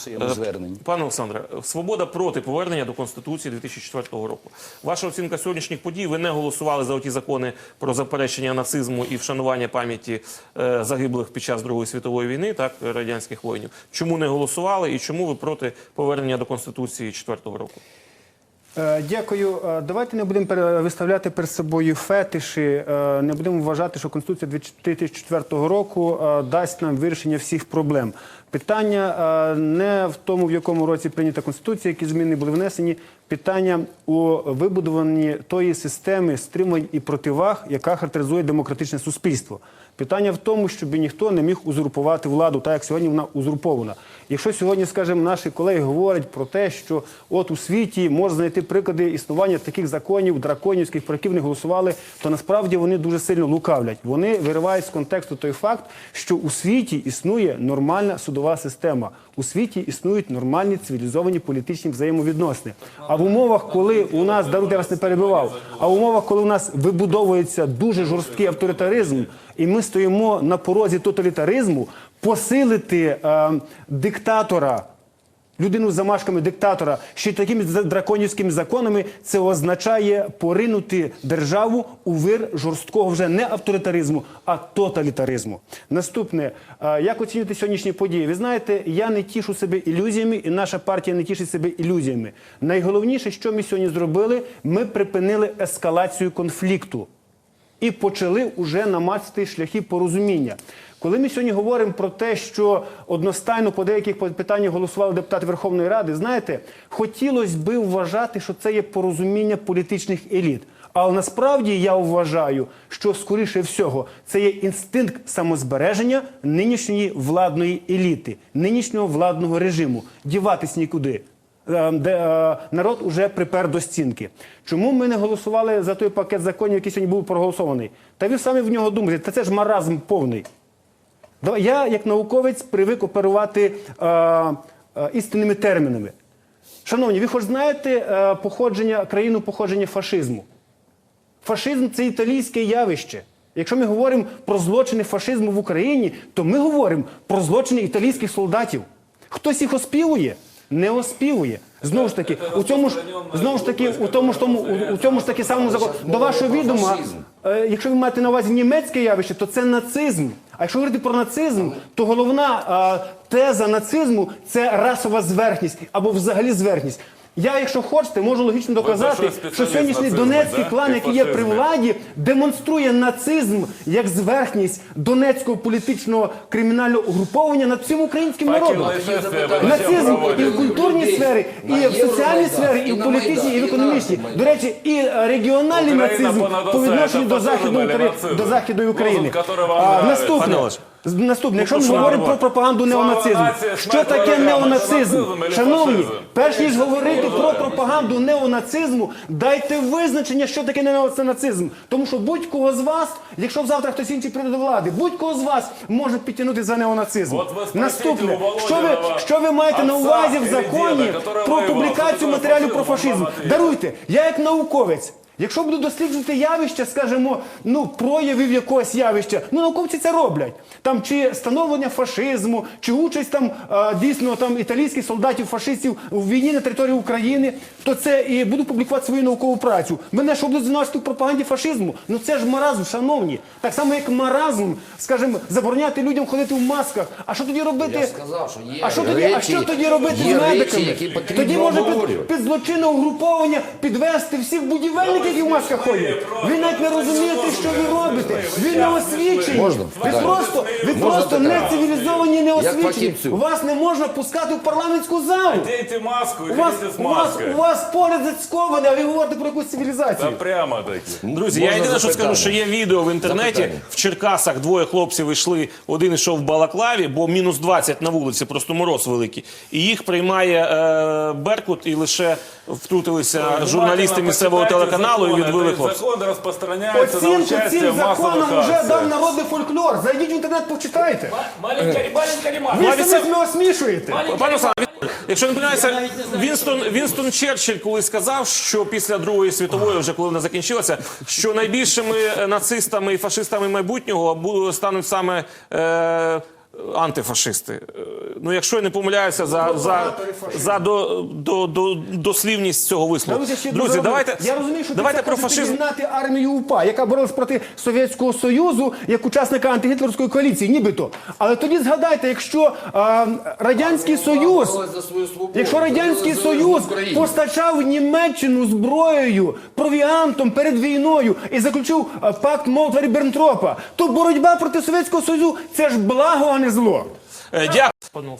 своєму Е, зверненні. Пане Олександре, свобода проти повернення до Конституції 2004 року. Ваша оцінка сьогоднішніх подій. Ви не голосували за ті закони про заперечення нацизму і вшанування пам'яті е, загиблих під час Другої світової війни, так радянських воїнів. Чому не голосували і чому ви проти повернення до Конституції 2004 року? Е, Дякую. Е, Давайте не будемо виставляти перед собою фетиші. е, Не будемо вважати, що Конституція 2004 року дасть нам вирішення всіх проблем. Питання не в тому, в якому році прийнята Конституція, які зміни були внесені. Питання у вибудованні тої системи стримувань і противаг, яка характеризує демократичне суспільство. Питання в тому, щоб ніхто не міг узурпувати владу, так як сьогодні вона узурпована. Якщо сьогодні, скажімо, наші колеги говорять про те, що от у світі можна знайти приклади існування таких законів, драконівських, про які вони голосували, то насправді вони дуже сильно лукавлять. Вони виривають з контексту той факт, що у світі існує нормальна судова система. У світі існують нормальні цивілізовані політичні взаємовідносини. А в умовах, коли у нас даруйте, я вас не перебивав, а в умовах, коли у нас вибудовується дуже жорсткий авторитаризм, і ми стоїмо на порозі тоталітаризму, посилити е, диктатора. Людину з замашками диктатора ще такими драконівськими законами це означає поринути державу у вир жорсткого вже не авторитаризму, а тоталітаризму. Наступне, е, як оцінювати сьогоднішні події? Ви знаєте, я не тішу себе ілюзіями, і наша партія не тішить себе ілюзіями. Найголовніше, що ми сьогодні зробили, ми припинили ескалацію конфлікту і почали уже намацати шляхи порозуміння. Коли ми сьогодні говоримо про те, що одностайно по деяких питаннях голосували депутати Верховної Ради, знаєте, хотілося би вважати, що це є порозуміння політичних еліт. Але насправді я вважаю, що скоріше всього це є інстинкт самозбереження нинішньої владної еліти, нинішнього владного режиму. Діватись нікуди. Е, де е, народ уже припер до стінки. Чому ми не голосували за той пакет законів, який сьогодні був проголосований? Та ви самі в нього думаєте, та це ж маразм повний. Я, як науковець, привик оперувати е, істинними термінами. Шановні, ви хоч знаєте походження, країну походження фашизму? Фашизм це італійське явище. Якщо ми говоримо про злочини фашизму в Україні, то ми говоримо про злочини італійських солдатів. Хтось їх оспівує? Не оспівує. Знову ж таки, у цьому ж знову ж таки, у тому ж тому, у, у цьому ж таки самому закону. До вашого відома, е, якщо ви маєте на увазі німецьке явище, то це нацизм. А якщо говорити про нацизм, то головна е, теза нацизму це расова зверхність або взагалі зверхність. Я, якщо хочете, можу логічно доказати, що сьогоднішній донецький да? клан, який є при владі, демонструє нацизм як зверхність донецького політичного кримінального угруповання над всім українським народом. Нацизм і в культурній сфері, і в соціальній сфері, і в політичній, і в економічній. До речі, і регіональний нацизм по відношенню до західної України. Наступне. Наступне, якщо ми говоримо про пропаганду неонацизму, що таке неонацизм? Шановні, перш ніж говорити про пропаганду неонацизму, дайте визначення, що таке неонацизм. Тому що будь-кого з вас, якщо завтра хтось інший прийде до влади, будь-кого з вас може підтягнути за неонацизм. Наступне, що ви, що ви маєте на увазі в законі про публікацію матеріалів про фашизм. Даруйте, я як науковець. Якщо буду досліджувати явище, скажімо, ну проявів якогось явища, ну науковці це роблять. Там чи становлення фашизму, чи участь там дійсно там італійських солдатів, фашистів в війні на території України, то це і буду публікувати свою наукову працю. Мене що будуть звинувачувати в пропаганді фашизму? Ну це ж маразм, шановні. Так само, як маразм, скажімо, забороняти людям ходити в масках. А що тоді робити? Я сказав, що є а що тоді, а що тоді робити є з речі, які тоді може під, під злочинне угруповання підвести всіх будівельників, які в масках ходять. Ви навіть не розумієте, що ви робите. Ви не освічені. Можна? Ви Так. просто, ви просто не цивілізовані, не освічені. фахівцю. Вас не можна пускати в парламентську залу. Оденьте маску У вас, ходите с у вас, у вас погляд зацьковане, а ви говорите про якусь Да цивілізацію. прямо таки. Друзі, я Можна єдине, що запитання? скажу, що є відео в інтернеті. Запитання. В Черкасах двоє хлопців йшли, один йшов в Балаклаві, бо мінус 20 на вулиці, просто мороз великий. І їх приймає е, Беркут, і лише втрутилися журналісти місцевого телеканалу і відвели хлопців. Закон распространяется на Оцінку участие цим массовых вже дав народний фольклор. Зайдіть в інтернет, почитайте. Маленька, маленька. Ви Навіть самі це- себе осмішуєте. Пане Олександр, якщо не помиляюся, Вінстон, Вінстон Черчилль колись сказав, що після Другої світової, вже коли вона закінчилася, що найбільшими е, нацистами і фашистами майбутнього бу- стануть саме е, антифашисти. Ну, якщо я не помиляюся за, за, за до, до, до, дослівність цього вислову. Друзі, дуже давайте. Я розумію, що давайте про фашизм. підігнати армію УПА, яка боролась проти Совєтського Союзу як учасника антигітлерської коаліції, нібито. Але тоді згадайте, якщо а, радянський союз, свою якщо радянський союз постачав Німеччину зброєю, провіантом перед війною і заключив пакт молотва ріббентропа то боротьба проти Совєтського Союзу це ж благо, а не зло. Е, Дякую, пане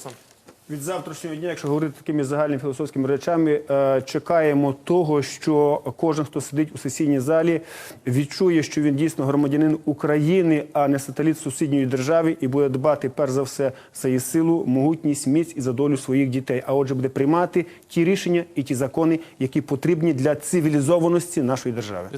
Від завтрашнього дня, якщо говорити такими загальними філософськими речами, е, чекаємо того, що кожен, хто сидить у сесійній залі, відчує, що він дійсно громадянин України, а не сателіт сусідньої держави, і буде дбати перш за все за її силу, могутність, міць і за долю своїх дітей. А отже, буде приймати ті рішення і ті закони, які потрібні для цивілізованості нашої держави.